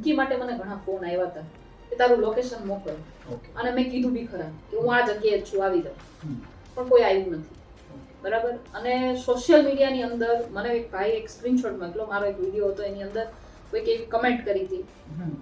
ધમકી માટે મને ઘણા ફોન આવ્યા હતા કે તારું લોકેશન મોકલ. અને મેં કીધું બી ખરા કે હું આ જગ્યાએ છું આવી જાઉં. પણ કોઈ આવ્યું નથી. બરાબર? અને સોશિયલ મીડિયાની અંદર મને એક ભાઈ એક સ્ક્રીનશોટ મોકલો મારો એક વીડિયો હતો એની અંદર કોઈક એવી કમેન્ટ કરી હતી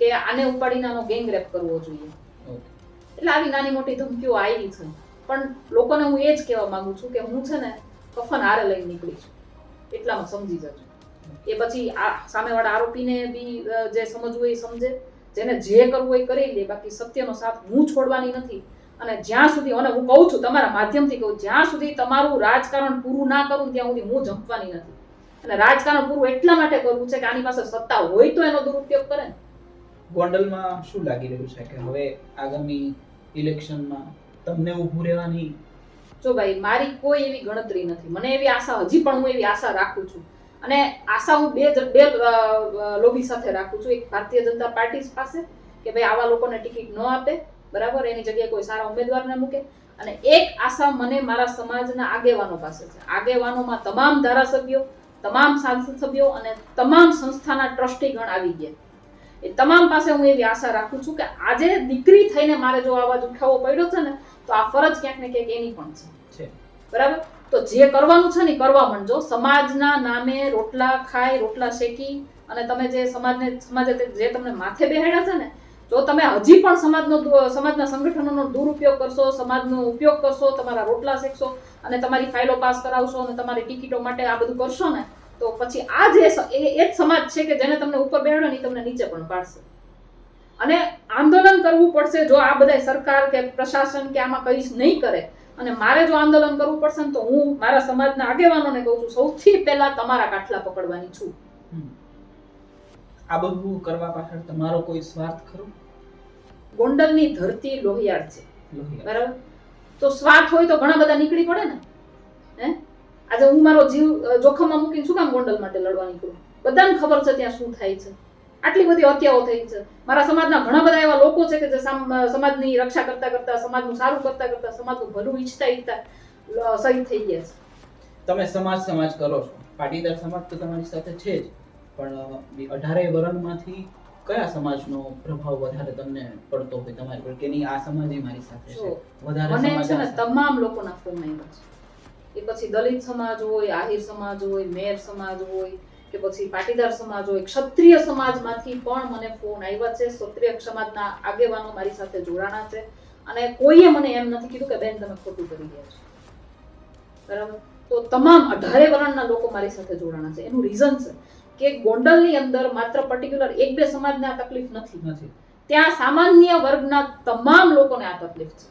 કે આને ઉપાડીને આનો ગેંગ રેપ કરવો જોઈએ. એટલે આવી નાની મોટી ધમકીઓ આવી છે. પણ લોકોને હું એ જ કહેવા માંગુ છું કે હું છે ને કફન હારે લઈને નીકળી છું. એટલામાં સમજી જજો. એ પછી આ સામેવાળા આરોપીને બી જે સમજવું એ સમજે. જેને જે કરવું એ કરી લે. બાકી સત્યનો સાથ હું છોડવાની નથી. અને જ્યાં સુધી અને હું કહું છું તમારા માધ્યમથી કહું જ્યાં સુધી તમારું રાજકારણ પૂરું ના કરું ત્યાં સુધી હું જંપવાની નથી. અને રાજકારણ પૂરું એટલા માટે કરવું છે કે આની પાસે સત્તા હોય તો એનો દુરુપયોગ કરે ને. ગોંડલમાં શું લાગી રહ્યું છે કે હવે આગામી ઇલેક્શનમાં તમને ઊભું રહેવાની? જો ભાઈ મારી કોઈ એવી ગણતરી નથી. મને એવી આશા હજી પણ હું એવી આશા રાખું છું અને આશા હું બે બે લોબી સાથે રાખું છું. એક ભારતીય જનતા પાર્ટી પાસે કે ભાઈ આવા લોકોને ટિકિટ ન આપે બરાબર? એની જગ્યાએ કોઈ સારા ઉમેદવારને મૂકે. અને એક આશા મને મારા સમાજના આગેવાનો પાસે છે. આગેવાનોમાં તમામ ધારાસભ્યો તમામ સાંસદ સભ્યો અને તમામ સંસ્થાના ટ્રસ્ટીગણ આવી ગયા. એ તમામ પાસે હું એવી આશા રાખું છું કે આજે દીકરી થઈને મારે જો અવાજ ઉઠાવવો પડ્યો છે ને તો આ ફરજ ક્યાંક ને ક્યાંક એની પણ છે. બરાબર? તો જે કરવાનું છે ને કરવા માંડજો. સમાજના નામે રોટલા ખાય, રોટલા શેકી અને તમે જે સમાજને, સમાજે જે તમને માથે બેહાડ્યા છે ને, જો તમે હજી પણ સમાજનો સમાજના સંગઠનોનો દુરુપયોગ કરશો, સમાજનો ઉપયોગ કરશો, તમારા રોટલા શેકશો અને તમારી ફાઇલો પાસ કરાવશો અને તમારી ટિકિટો માટે આ બધું કરશો ને, તો પછી આ જે એ જ સમાજ છે કે જેને તમને ઉપર બેહાડ્યો ને તમને નીચે પણ પાડશે. અને આંદોલન કરવું પડશે જો આ બધા સરકાર કે પ્રશાસન કે આમાં કઈ નહીં કરે અને મારે જો આંદોલન કરવું પડશે ને તો હું મારા સમાજના આગેવાનોને કહું છું સૌથી પહેલા તમારા કાટલા પકડવાની છું. આ બધું કરવા પાછળ તમારો કોઈ સ્વાર્થ ખરો? ગોંડલની ધરતી લોહિયાળ છે. બરાબર? તો સ્વાર્થ હોય તો ઘણા બધા નીકળી પડે ને? હે? આજે હું મારો જીવ જોખમમાં મૂકીને શું કામ ગોંડલ માટે લડવા નીકળું? બધાને ખબર છે ત્યાં શું થાય છે. આટલી બધી હત્યાઓ થઈ છે. મારા સમાજના ઘણા બધા એવા લોકો છે કે જે સમાજની રક્ષા કરતા કરતા સમાજનું સારું કરતા કરતા સમાજનું ભલું ઈચ્છતા ઈચ્છતા શહીદ થઈ ગયા છે. તમે સમાજ સમાજ કરો છો. પાટીદાર સમાજ તો તમારી સાથે છે જ. પણ અઢારે વર્ણમાંથી કયા સમાજનો પ્રભાવ વધારે તમને પડતો હોય તમારી પર? કે નહીં આ સમાજ મારી સાથે છે? વધારે મને છે ને તમામ લોકોના ફોન આવ્યા છે. એ પછી દલિત સમાજ હોય આહિર સમાજ હોય મેર સમાજ હોય કે પછી પાટીદાર સમાજ હોય ક્ષત્રિય સમાજમાંથી પણ મને ફોન આવ્યા છે. ક્ષત્રિય સમાજના આગેવાનો મારી સાથે જોડાણા છે. અને કોઈએ મને એમ નથી કીધું કે, બેન, તમે ખોટું કરી રહ્યા છો. બરાબર? તો તમામ અઢારે વર્ણના લોકો મારી સાથે જોડાણા છે. એનું રીઝન છે કે ગોંડલની અંદર માત્ર પર્ટિક્યુલર એક બે સમાજને આ તકલીફ નથી. નથી. ત્યાં સામાન્ય વર્ગના તમામ લોકોને આ તકલીફ છે.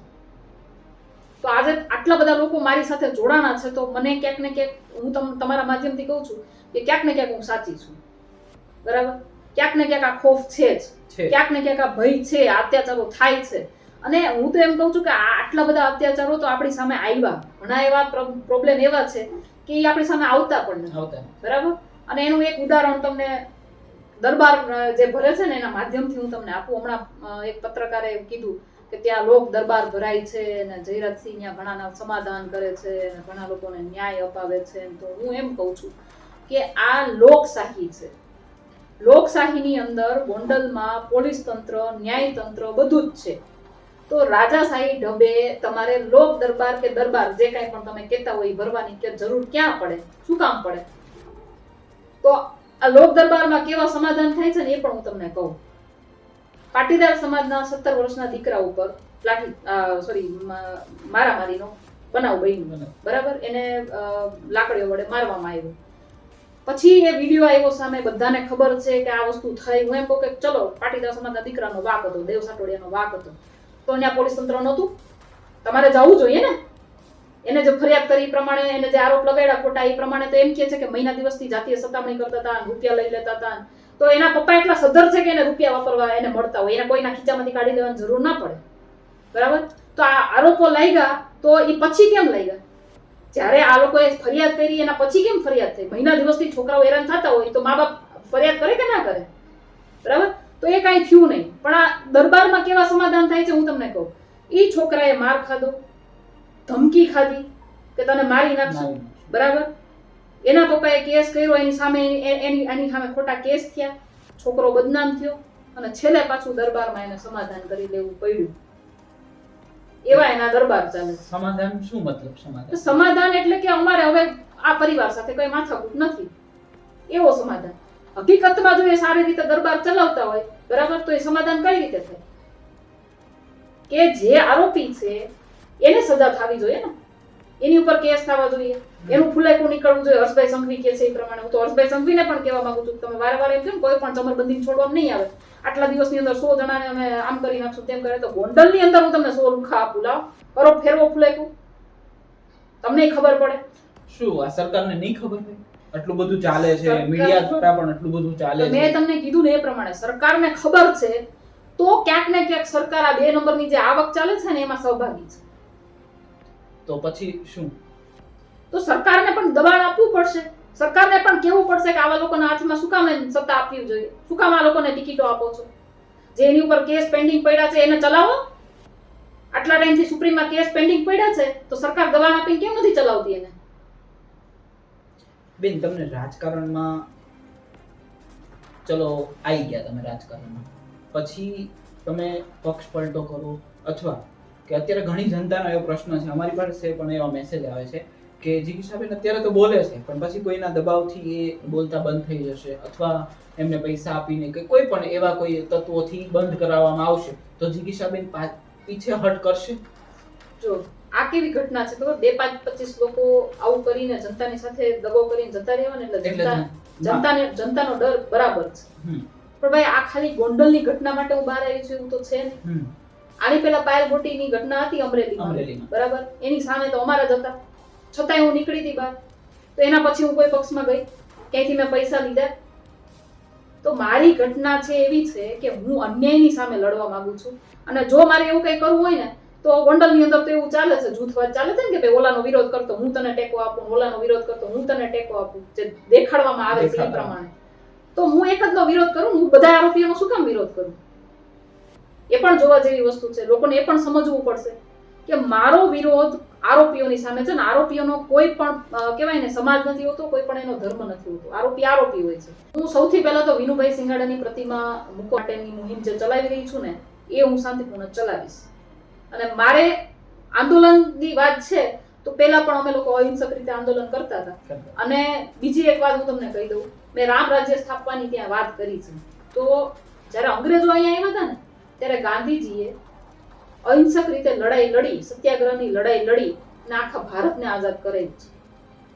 તો આજે આટલા બધા લોકો મારી સાથે જોડાણા છે. તો મને ક્યાંક ને ક્યાંક હું તમ, તમારા માધ્યમથી કહું છું કે ક્યાંક ને ક્યાંક હું સાચી છું. બરાબર? ક્યાંક ને ક્યાંક આ ખોફ છે જ. ક્યાંક ને ક્યાંક આ ભય છે અત્યાચારો થાય છે. અને હું તો એમ કહું છું કે આટલા બધા અત્યાચારો તો આપણી સામે આવ્યા. ઘણા એવા પ્રોબ્લેમ એવા છે કે એ આપણી સામે આવતા પણ નથી. બરાબર? અને એનું એક ઉદાહરણ તમને દરબાર જે ભરે છે ને એના માધ્યમથી હું તમને આપું. હમણાં એક પત્રકારે કીધું કે ત્યાં લોક દરબાર ભરાય છે અને જયરાજસિંહ ત્યાં ઘણાના સમાધાન કરે છે અને ઘણા લોકોને ન્યાય અપાવે છે તો હું એમ કહું છું કે આ લોકશાહી છે. લોકશાહીની અંદર ગોંડલમાં પોલીસ તંત્ર, ન્યાય તંત્ર બધું જ છે. તો રાજાશાહી ઢબે તમારે લોક દરબાર કે દરબાર જે કાંઈ પણ તમે કહેતા હોય ભરવાની કે જરૂર ક્યાં પડે? શું કામ પડે? તો આ લોક દરબારમાં કેવા સમાધાન થાય છે ને એ પણ હું તમને કહું. પાટીદાર સમાજના સત્તર વર્ષના દીકરા ઉપર લાઠી સોરી મારામારીનો બનાવ બન્યો. બરાબર? એને લાકડીઓ વડે મારવામાં આવ્યો. પછી એ વીડિયો આવ્યો સામે બધાને ખબર છે કે આ વસ્તુ થઈ. હું એમ કહું કે ચલો, પાટીદાર સમાજના દીકરાનો વાક હતો દેવ સાટોડિયાનો વાક હતો. તો ત્યાં પોલીસ તંત્ર નહોતું? તમારે જવું જોઈએ ને? એને જે ફરિયાદ કરી એ પ્રમાણે, એને જે આરોપ લગાડ્યા ખોટા, એ પ્રમાણે તો એમ કહે છે કે મહિના દિવસથી જાતીય સતામણી કરતા હતા, રૂપિયા લઈ લેતા હતા. તો એના પપ્પા એટલા સદ્ધર છે કે એને રૂપિયા વાપરવા એને મળતા હોય. એને કોઈના ખીચામાંથી કાઢી લેવાની જરૂર ના પડે. બરાબર? તો આ આરોપો લાગ્યા તો એ પછી કેમ લાગ્યા? જ્યારે આ લોકોએ ફરિયાદ કરી એના પછી કેમ ફરિયાદ થઈ? મહિના દિવસથી છોકરાઓ હેરાન થતા હોય તો મા બાપ ફરિયાદ કરે કે ના કરે? બરાબર? તો એ કાંઈ થયું નહીં. પણ આ દરબારમાં કેવા સમાધાન થાય છે હું તમને કહું. એ છોકરાએ માર ખાધો ધમકી ખાધી કે તને મારી નાખશું? બરાબર? એના પપ્પાએ કેસ કર્યો એની સામે એની એની સામે ખોટા કેસ થયા. છોકરો બદનામ થયો અને છેલ્લે પાછું દરબારમાં એને સમાધાન કરી લેવું પડ્યું. એવા એના દરબાર ચાલે. સમાધાન શું મતલબ સમાધાન? સમાધાન એટલે કે અમારે હવે આ પરિવાર સાથે કઈ માથાકૂટ નથી. એવો સમાધાન. હકીકતમાં જો એ સારી રીતે દરબાર ચલાવતા હોય બરાબર તો એ સમાધાન કઈ રીતે થાય? કે જે આરોપી છે એને સજા થવી જોઈએ ને? એની ઉપર કેસ થવા જોઈએ. એનું ફુલેકું નીકળવું જોઈએ. હર્ષભાઈ સંઘવી કે છે એ પ્રમાણે. હું તો હર્ષભાઈ સંઘવીને પણ કહેવા માંગુ છું તમે વારે વારે એમ કેમ કોઈ પણ ચમરબંધી છોડવામાં નહીં આવે. આટલા દિવસની અંદર સો જણાને અમે આમ કરી નાખશું તેમ કરે. તો ગોંડલની અંદર હું તમને સો રૂખા આપું. લાવ. કરો ફેરવો ફુલેકું તમને ખબર પડે. શું આ સરકારને નહીં ખબર પડે આટલું બધું ચાલે છે મીડિયા દ્વારા પણ આટલું બધું ચાલે છે. મેં તમને કીધું ને એ પ્રમાણે સરકારને ખબર છે તો ક્યાંક ને ક્યાંક સરકાર આ બે નંબરની જે આવક ચાલે છે ને એમાં સહભાગી છે. તો પછી શું? તો સરકારને પણ દબાણ આપવું પડશે. સરકારને પણ કહેવું પડશે કે આવા લોકોના હાથમાં શું કામ સત્તા આપવી જોઈએ? શું કામ આ લોકોને ટિકિટો આપો છો? જે ઉપર કેસ પેન્ડિંગ પડ્યા છે એને ચલાવો. આટલા ટાઈમથી સુપ્રીમમાં કેસ પેન્ડિંગ પડ્યા છે, તો સરકાર દબાણ આપીને કેમ નથી ચલાવતી એને? બેન, તમને રાજકારણમાં ચલો આવી ગયા તમે રાજકારણમાં. પછી તમે પક્ષ પલટો કરો અથવા કે અત્યારે ઘણી જનતાનો એવો પ્રશ્ન છે. અમારી પાસે પણ એવા મેસેજ આવે છે કે જીગીશાબેન અત્યારે તો બોલે છે પણ પછી કોઈના દબાવથી એ બોલતા બંધ થઈ જશે અથવા એમને પૈસા આપીને કે કોઈ પણ એવા કોઈ તત્વોથી બંધ કરાવવામાં આવશે તો જીગીશાબેન પીછે હટ કરશે? જો આ કેવી ઘટના છે ખબર? બે પાંચ પચીસ લોકો આવું કરીને જનતાની સાથે દબાવ કરીને જતા રહેવા ને એટલે જનતા ના. જનતાને જનતાનો ડર બરાબર છે. પણ ભાઈ આ ખાલી ગોંડલની ઘટના માટે હું બહાર આવી છું એવું તો છે નહીં. આની પેલા પાયલ ગોટીની ઘટના હતી અમરેલીમાં. બરાબર? એની સામે તો અમારા જ હતા. છતાંય હું નીકળી હતી બહાર. તો એના પછી હું કોઈ પક્ષમાં ગઈ. ક્યાંયથી મેં પૈસા લીધા? તો મારી ઘટના છે એવી છે કે હું અન્યાયની સામે લડવા માંગુ છું. અને જો મારે એવું કંઈ કરવું હોય ને તો ગોંડલની અંદર તો એવું ચાલે છે. જૂથવાદ ચાલે છે ને કે ભાઈ ઓલાનો વિરોધ કરતો હું તને ટેકો આપું ઓલાનો વિરોધ કરતો હું તને ટેકો આપું જે દેખાડવામાં આવે છે એ પ્રમાણે. તો હું એક જ નો વિરોધ કરું હું બધા આરોપીઓનો શું કામ વિરોધ કરું? એ પણ જોવા જેવી વસ્તુ છે. લોકોને એ પણ સમજવું પડશે કે મારો વિરોધ આરોપીઓની સામે છે ને આરોપીઓનો કોઈ પણ કહેવાય ને, સમાજ નથી હોતો, કોઈ પણ એનો ધર્મ નથી હોતો. આરોપી આરોપી હોય છે. હું સૌથી પહેલા તો વિનુભાઈ સિંઘાડાની પ્રતિમા મૂકવા માટેની મુહિમ જે ચલાવી રહી છું ને, એ હું શાંતિપૂર્ણ ચલાવીશ. અને મારે આંદોલનની વાત છે, તો પહેલા પણ અમે લોકો અહિંસક રીતે આંદોલન કરતા હતા. અને બીજી એક વાત હું તમને કહી દઉં. મેં રામ રાજ્ય સ્થાપવાની ત્યાં વાત કરી છે. તો જ્યારે અંગ્રેજો અહીંયા આવ્યા હતા ને ત્યારે ગાંધીજીએ અહિંસક રીતે લડાઈ લડી સત્યાગ્રહની લડાઈ લડી અને આખા ભારતને આઝાદ કરેલ છે.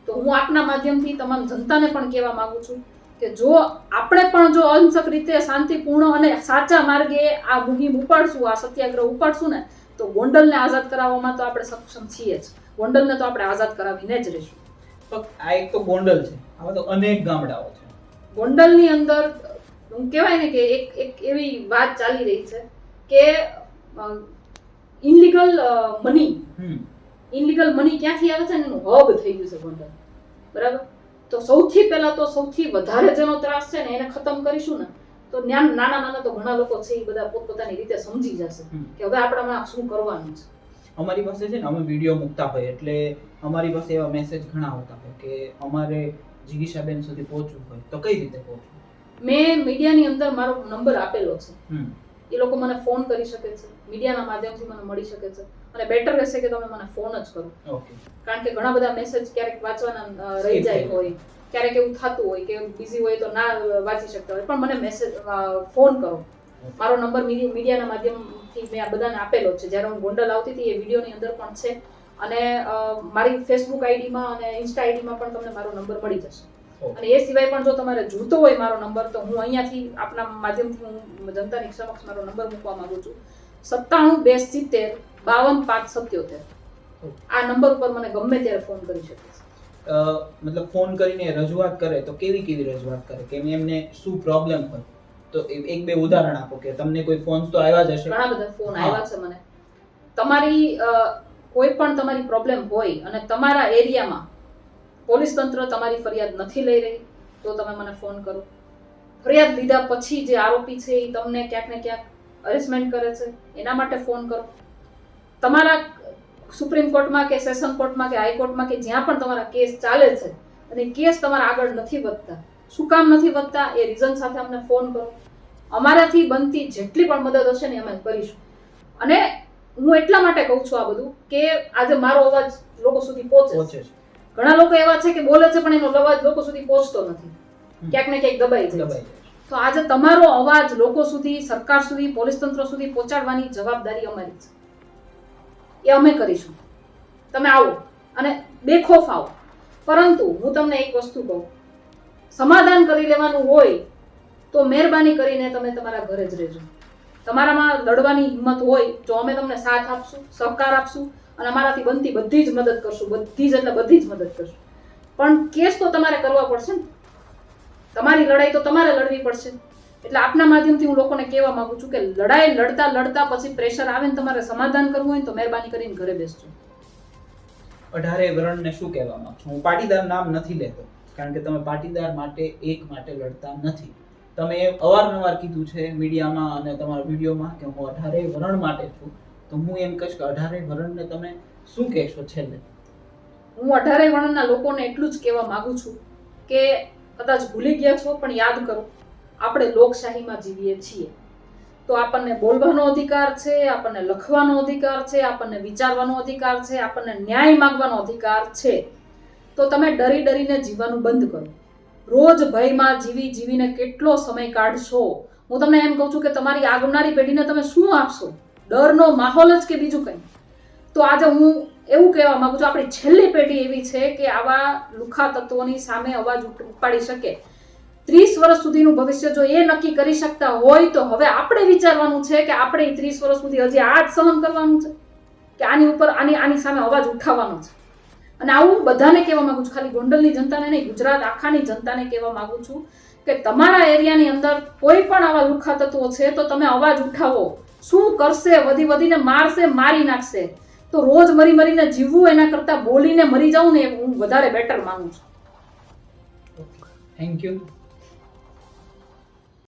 તો હું આપના માધ્યમથી તમામ જનતાને પણ કહેવા માંગુ છું કે જો આપણે પણ જો અહિંસક રીતે શાંતિપૂર્ણ અને સાચા માર્ગે આ મુહિમ ઉપાડશું આ સત્યાગ્રહ ઉપાડશું ને તો ગોંડલને આઝાદ કરાવવામાં તો આપણે સક્ષમ છીએ જ. ગોંડલને તો આપણે આઝાદ કરાવીને જ રહીશું. આ એક તો ગોંડલ છે આવા તો અનેક ગામડાઓ છે. ગોંડલની અંદર કહેવાય ને કે એક એક એવી વાત ચાલી રહી છે કે ઇનલીગલ મની ઇનલીગલ મની ક્યાંથી આવે છે? ને એનું હબ થઈ ગયું છે ગોંડલ બરાબર? તો સૌથી પહેલા તો સૌથી વધારે જેનો ત્રાસ છે ને એને ખતમ કરીશું ને તો જ્ઞાન નાના નાના તો ઘણા લોકો છે એ બધા પોતપોતાની રીતે સમજી જશે કે હવે આપણામાં શું કરવાનું છે. અમારી પાસે છે ને અમે વીડિયો મૂકતા હોય એટલે અમારી પાસે એવા મેસેજ ઘણા આવતા હોય કે અમારે જીગીશાબેન સુધી પહોંચવું હોય તો કઈ રીતે પહોંચવું? મેં મીડિયાની અંદર મારો નંબર આપેલો છે. એ લોકો મને ફોન કરી શકે છે. મીડિયાના માધ્યમથી મને મળી શકે છે. અને બેટર રહેશે કે તમે મને ફોન જ કરો. કારણ કે ઘણા બધા મેસેજ ક્યારેક વાંચવાના રહી જાય હોય. ક્યારેક એવું થતું હોય કે બિઝી હોય તો ના વાંચી શકતા હોય. પણ મને મેસેજ ફોન કરો. મારો નંબર મીડિયાના માધ્યમથી મેં આ બધાને આપેલો છે. જ્યારે હું ગોંડલ આવતી હતી એ વિડીયોની અંદર પણ છે. અને મારી ફેસબુક આઈડીમાં અને ઇન્સ્ટા આઈડીમાં પણ તમને મારો નંબર મળી જશે. અને એ સિવાય પણ જો તમારે જોતો હોય મારો નંબર તો હું અહીંયાથી આપના માધ્યમથી હું જનતાની સમક્ષ મારો નંબર મૂકવા માંગુ છું. સત્તાણું બે સિત્તેર બાવન પાંચ સત્યોતેર. આ નંબર ઉપર મને ગમે ત્યારે ફોન કરી શકે અ, મતલબ ફોન કરીને રજૂઆત કરે તો કેવી કેવી રજૂઆત કરે? કે એમને શું પ્રોબ્લેમ હોય? તો એક બે ઉદાહરણ આપો કે તમને કોઈ ફોન તો આવ્યા જ હશે. ઘણા બધા ફોન આવ્યા છે મને. તમારી કોઈ પણ તમારી પ્રોબ્લેમ હોય અને તમારા એરિયામાં પોલીસ તંત્ર તમારી ફરિયાદ નથી લઈ રહી, તો તમે મને ફોન કરો. ફરિયાદ લીધા પછી જે આરોપી છે એ તમને ક્યાંક ને ક્યાંક અરેસ્ટમેન્ટ કરે છે, એના માટે ફોન કરો. તમારા સુપ્રીમ કોર્ટમાં કે સેશન કોર્ટમાં કે હાઈકોર્ટમાં કે જ્યાં પણ તમારા કેસ ચાલે છે અને કેસ તમારા આગળ નથી વધતા, શું કામ નથી વધતા એ રીઝન સાથે અમને ફોન કરો. અમારાથી બનતી જેટલી પણ મદદ હશે ને અમે કરીશું. અને હું એટલા માટે કહું છું આ બધું કે આજે મારો અવાજ લોકો સુધી પહોંચે છે. ઘણા લોકો એવા છે કે બોલે છે પણ એનો અવાજ લોકો સુધી પહોંચતો નથી. ક્યાંક ને ક્યાંક દબાઈ જાય તો આજે તમારો અવાજ લોકો સુધી સરકાર સુધી પોલીસ તંત્ર સુધી પહોંચાડવાની જવાબદારી અમારી છે. એ અમે કરીશું. તમે આવો અને બેખોફ આવો. પરંતુ હું તમને એક વસ્તુ કહું. સમાધાન કરી લેવાનું હોય તો મહેરબાની કરીને તમે તમારા ઘરે જ રહેજો. તમારામાં લડવાની હિંમત હોય તો અમે તમને સાથ આપશું સહકાર આપશું અને અમારાથી બનતી બધી જ મદદ કરશું, બધી જ એટલે બધી જ મદદ કરશું. પણ કેસ તો તમારે કરવા પડશે ને. તમારી લડાઈ તો તમારે લડવી પડશે. એટલે આપના માધ્યમથી હું લોકોને કહેવા માંગુ છું કે લડાઈ લડતા લડતા પછી પ્રેશર આવે ને તમારે સમાધાન કરવું હોય તો મહેરબાની કરીને ઘરે બેસજો. અઢારે વરણને શું કહેવા માંગશો હું પાટીદાર નામ નથી લેતો, કારણ કે તમે પાટીદાર માટે એક માટે લડતા નથી. તમે અવારનવાર કીધું છે મીડિયામાં અને તમારા વિડીયોમાં કે હું અઢારે વરણ માટે છું. તો હું એમ કહીશ કે અઢારે વર્ણને તમે શું કહેશો છેલ્લે? હું અઢારે વર્ણના લોકોને એટલું જ કહેવા માગું છું કે કદાચ ભૂલી ગયા છો, પણ યાદ કરો, આપણે લોકશાહીમાં જીવીએ છીએ. તો આપણને બોલવાનો અધિકાર છે, આપણને લખવાનો અધિકાર છે, આપણને વિચારવાનો અધિકાર છે, આપણને ન્યાય માંગવાનો અધિકાર છે. તો તમે ડરી ડરીને જીવવાનું બંધ કરો. રોજ ભયમાં જીવી જીવીને કેટલો સમય કાઢશો? હું તમને એમ કહું છું કે તમારી આગળનારી પેઢીને તમે શું આપશો? ડરનો માહોલ જ કે બીજું કંઈ? તો આજે હું એવું કહેવા માંગુ છું, આપણી છેલ્લી પેઢી એવી છે કે આવા લુખા તત્વોની સામે અવાજ ઉપાડી શકે. ત્રીસ વર્ષ સુધીનું ભવિષ્ય જો એ નક્કી કરી શકતા હોય તો હવે આપણે વિચારવાનું છે કે આપણે ત્રીસ વર્ષ સુધી હજી આ જ સહન કરવાનું છે? કે આની ઉપર આની આની સામે અવાજ ઉઠાવવાનો છે? અને આવું હું બધાને કહેવા માંગુ છું, ખાલી ગોંડલની જનતાને નહીં, ગુજરાત આખાની જનતાને કહેવા માંગુ છું કે તમારા એરિયાની અંદર કોઈ પણ આવા લુખા તત્વો છે તો તમે અવાજ ઉઠાવો. શું કરશે? વધી વધીને મારશે, મારી નાખશે. તો રોજ મરી મરીને જીવવું એના કરતાં બોલીને મરી જાઉં ને હું વધારે બેટર માનું છું. Thank you